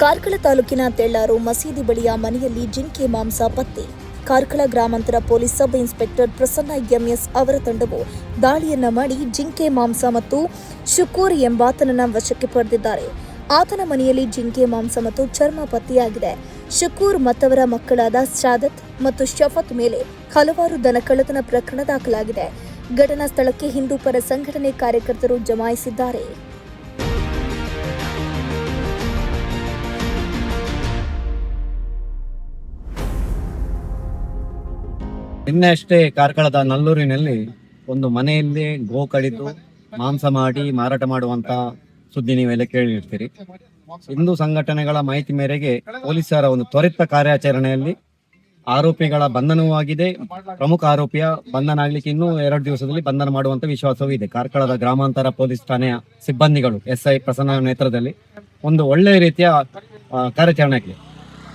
ಕಾರ್ಕಳ ತಾಲೂಕಿನ ತೆಳ್ಳಾರು ಮಸೀದಿ ಬಳಿಯ ಮನೆಯಲ್ಲಿ ಜಿಂಕೆ ಮಾಂಸ ಪತ್ತೆ. ಕಾರ್ಕಳ ಗ್ರಾಮಾಂತರ police sub inspector Prasanna M S ಅವರ ತಂಡವು ದಾಳಿಯನ್ನ ಮಾಡಿ ಜಿಂಕೆ ಮಾಂಸ ಮತ್ತು ಶುಕೂರ್ ಎಂಬಾತನನ್ನ ವಶಕ್ಕೆ ಪಡೆದಿದ್ದಾರೆ. ಆತನ ಮನೆಯಲ್ಲಿ ಜಿಂಕೆ ಮಾಂಸ ಮತ್ತು ಚರ್ಮ ಪತ್ತೆಯಾಗಿದೆ. ಶುಕೂರ್ ಮತ್ತವರ ಮಕ್ಕಳಾದ ಶಾದತ್ ಮತ್ತು ಶಫತ್ ಮೇಲೆ ಹಲವಾರು ದನ ಕಳ್ಳತನ ಪ್ರಕರಣ ದಾಖಲಾಗಿದೆ. ಘಟನಾ ಸ್ಥಳಕ್ಕೆ ಹಿಂದೂ ಪರ ಸಂಘಟನೆ ಕಾರ್ಯಕರ್ತರು ಜಮಾಯಿಸಿದ್ದಾರೆ. ನಿನ್ನೆ ಅಷ್ಟೇ ಕಾರ್ಕಳದ ನಲ್ಲೂರಿನಲ್ಲಿ ಒಂದು ಮನೆಯಲ್ಲಿ ಗೋ ಕಡಿದು ಮಾಂಸ ಮಾಡಿ ಮಾರಾಟ ಮಾಡುವಂತ ಸುದ್ದಿ ನೀವೆಲ್ಲ ಕೇಳಿರ್ತೀರಿ. ಹಿಂದೂ ಸಂಘಟನೆಗಳ ಮಾಹಿತಿ ಮೇರೆಗೆ ಪೊಲೀಸರ ಒಂದು ತ್ವರಿತ ಕಾರ್ಯಾಚರಣೆಯಲ್ಲಿ ಆರೋಪಿಗಳ ಬಂಧನವೂ ಆಗಿದೆ. ಪ್ರಮುಖ ಆರೋಪಿಯ ಬಂಧನ ಆಗ್ಲಿಕ್ಕೆ ಇನ್ನೂ ಎರಡು ದಿವಸದಲ್ಲಿ ಬಂಧನ ಮಾಡುವಂತ ವಿಶ್ವಾಸವೂ ಇದೆ. ಕಾರ್ಕಳದ ಗ್ರಾಮಾಂತರ ಪೊಲೀಸ್ ಠಾಣೆಯ ಸಿಬ್ಬಂದಿಗಳು ಎಸ್ ಐ ಪ್ರಸನ್ನ ನೇತೃತ್ವದಲ್ಲಿ ಒಂದು ಒಳ್ಳೆಯ ರೀತಿಯ ಕಾರ್ಯಾಚರಣೆ ಆಗಿದೆ.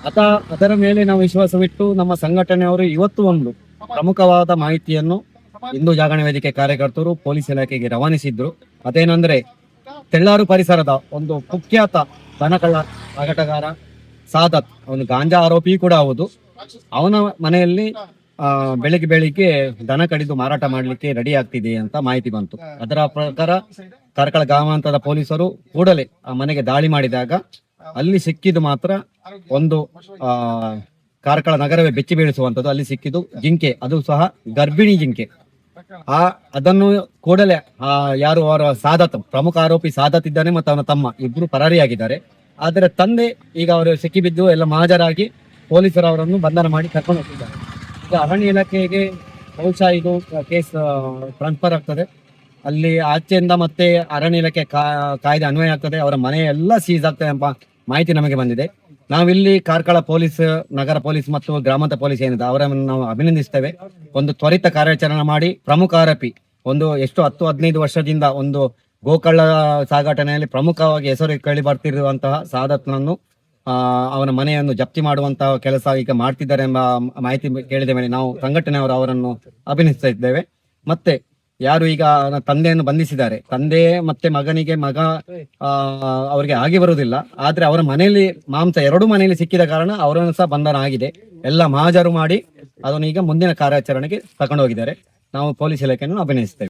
ಅತ ಅದರ ಮೇಲೆ ನಾವು ವಿಶ್ವಾಸವಿಟ್ಟು ನಮ್ಮ ಸಂಘಟನೆಯವರು ಇವತ್ತು ಒಂದು ಪ್ರಮುಖವಾದ ಮಾಹಿತಿಯನ್ನು ಹಿಂದೂ ಜಾಗರಣೆ ವೇದಿಕೆ ಕಾರ್ಯಕರ್ತರು ಪೊಲೀಸ್ ಇಲಾಖೆಗೆ ರವಾನಿಸಿದ್ರು. ಅದೇನೆಂದ್ರೆ ತೆಳ್ಳಾರು ಪರಿಸರದ ಒಂದು ಕುಖ್ಯಾತ ದನಕಳ್ಳ ಆಟಗಾರ ಸಾದತ್ ಅವನು ಗಾಂಜಾ ಆರೋಪಿ ಕೂಡ ಹೌದು. ಅವನ ಮನೆಯಲ್ಲಿ ಆ, ಬೆಳಿಗ್ಗೆ ಬೆಳಿಗ್ಗೆ ದನ ಕಡಿದು ಮಾರಾಟ ಮಾಡ್ಲಿಕ್ಕೆ ರೆಡಿ ಆಗ್ತಿದೆ ಅಂತ ಮಾಹಿತಿ ಬಂತು. ಅದರ ಪ್ರಕಾರ ಕಾರ್ಕಳ ಗ್ರಾಮಾಂತರದ ಪೊಲೀಸರು ಕೂಡಲೇ ಆ ಮನೆಗೆ ದಾಳಿ ಮಾಡಿದಾಗ ಅಲ್ಲಿ ಸಿಕ್ಕಿದ್ದು ಮಾತ್ರ ಒಂದು ಆ ಕಾರ್ಕಳ ನಗರವೇ ಬೆಚ್ಚಿ ಬೀಳಿಸುವಂತದ್ದು ಅಲ್ಲಿ ಸಿಕ್ಕಿದ್ದು ಜಿಂಕೆ, ಅದು ಸಹ ಗರ್ಭಿಣಿ ಜಿಂಕೆ. ಆ, ಅದನ್ನು ಕೂಡಲೇ, ಆ, ಯಾರು ಅವರ ಸಾದತ್, ಪ್ರಮುಖ ಆರೋಪಿ ಸಾದತ್ ಇದ್ದಾನೆ ಮತ್ತು ಅವನ ತಮ್ಮ ಇಬ್ರು ಪರಾರಿಯಾಗಿದ್ದಾರೆ. ಆದರೆ ತಂದೆ ಈಗ ಅವರು ಸಿಕ್ಕಿಬಿದ್ದು ಎಲ್ಲ ಮಹಾಜರಾಗಿ ಪೊಲೀಸರು ಅವರನ್ನು ಬಂಧನ ಮಾಡಿ ಕರ್ಕೊಂಡು ಹೋಗಿದ್ದಾರೆ. ಈಗ ಅರಣ್ಯ ಇಲಾಖೆಗೆ ಬಹುಶಃ ಇದು ಕೇಸ್ ಟ್ರಾನ್ಸ್ಫರ್ ಆಗ್ತದೆ. ಅಲ್ಲಿ ಆಚೆಯಿಂದ ಮತ್ತೆ ಅರಣ್ಯ ಇಲಾಖೆ ಕಾಯ್ದೆ ಅನ್ವಯ ಆಗ್ತದೆ. ಅವರ ಮನೆ ಎಲ್ಲ ಸೀಸ್ ಆಗ್ತದೆ ಎಂಬ ಮಾಹಿತಿ ನಮಗೆ ಬಂದಿದೆ. ನಾವಿಲ್ಲಿ ಕಾರ್ಕಳ ಪೊಲೀಸ್ ನಗರ ಪೊಲೀಸ್ ಮತ್ತು ಗ್ರಾಮಾಂತರ ಪೊಲೀಸ್ ಏನಿದೆ ಅವರನ್ನು ನಾವು ಅಭಿನಂದಿಸ್ತೇವೆ. ಒಂದು ತ್ವರಿತ ಕಾರ್ಯಾಚರಣೆ ಮಾಡಿ ಪ್ರಮುಖ ಆರೋಪಿ ಒಂದು ಎಷ್ಟು ಹತ್ತು ಹದಿನೈದು ವರ್ಷದಿಂದ ಒಂದು ಗೋಕಳ್ಳ ಸಾಗಾಟನೆಯಲ್ಲಿ ಪ್ರಮುಖವಾಗಿ ಹೆಸರು ಕೇಳಿ ಬರ್ತಿರುವಂತಹ ಸಾದತ್ನನ್ನು ಆ, ಅವನ ಮನೆಯನ್ನು ಜಪ್ತಿ ಮಾಡುವಂತಹ ಕೆಲಸ ಈಗ ಮಾಡ್ತಿದ್ದಾರೆ ಎಂಬ ಮಾಹಿತಿ ಕೇಳಿದ ಮೇಲೆ ನಾವು ಸಂಘಟನೆಯವರು ಅವರನ್ನು ಅಭಿನಂದಿಸ್ತಾ ಇದ್ದೇವೆ. ಮತ್ತೆ ಯಾರು ಈಗ ತಂದೆಯನ್ನು ಬಂಧಿಸಿದ್ದಾರೆ. ತಂದೆ ಮತ್ತೆ ಮಗನಿಗೆ ಮಗ ಅವರಿಗೆ ಆಗಿ ಬರುವುದಿಲ್ಲ. ಆದ್ರೆ ಅವರ ಮನೆಯಲ್ಲಿ ಮಾಂಸ, ಎರಡು ಮನೆಯಲ್ಲಿ ಸಿಕ್ಕಿದ ಕಾರಣ ಅವರನ್ನು ಸಹ ಬಂಧನ ಆಗಿದೆ. ಎಲ್ಲ ಮಹಾಜರು ಮಾಡಿ ಅದನ್ನು ಈಗ ಮುಂದಿನ ಕಾರ್ಯಾಚರಣೆಗೆ ತಗೊಂಡು ಹೋಗಿದ್ದಾರೆ ನಾವು ಪೊಲೀಸ್ ಇಲಾಖೆಯನ್ನು ಅಭಿನಯಿಸ್ತೇವೆ